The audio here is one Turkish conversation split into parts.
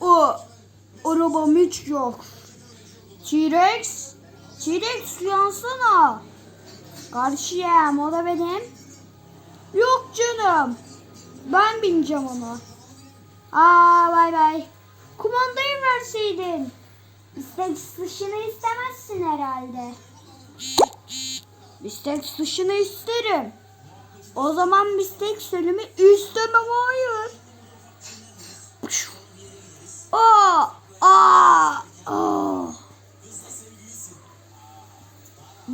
O arabam hiç yok. T-Rex. T-Rex uyansana. Karşıyam o da benim. Yok canım. Ben bineceğim ona. Aa bay bay. Kumandayı verseydin. İstek dışını istemezsin herhalde. İstek dışını isterim. O zaman bistek sölümü istemem hayır.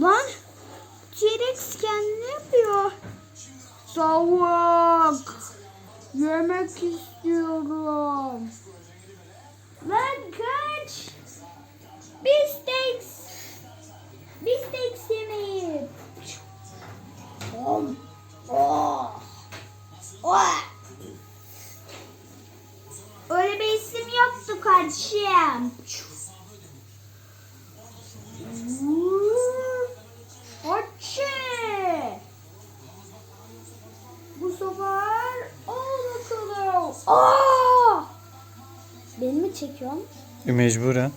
Lan T-Rex kendini yapıyor. Tavuk. Yemek istiyorum. Lan kaç. Bisteks. Bisteks yemeği. Om. Oh. Oh. Öyle bir isim yoktu kardeşim. Beni mi çekiyorsun? E, mecburen.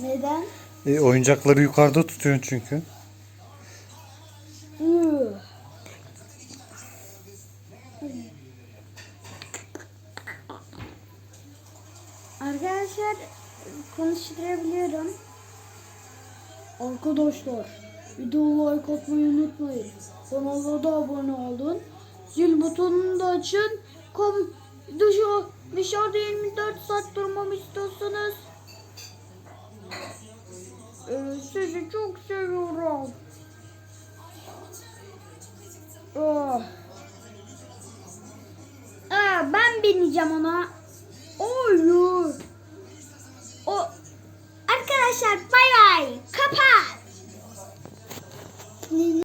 Neden? E, oyuncakları yukarıda tutuyorsun çünkü. Arkadaşlar konuşturabiliyorum. Arkadaşlar videoyu like atmayı unutmayın. Kanala da abone olun. Zil butonunu da açın. Kom dışarı, dışarıda 24 saat durmamı istiyorsanız ee, sizi çok seviyorum. Oh. Aa, ben bineceğim ona.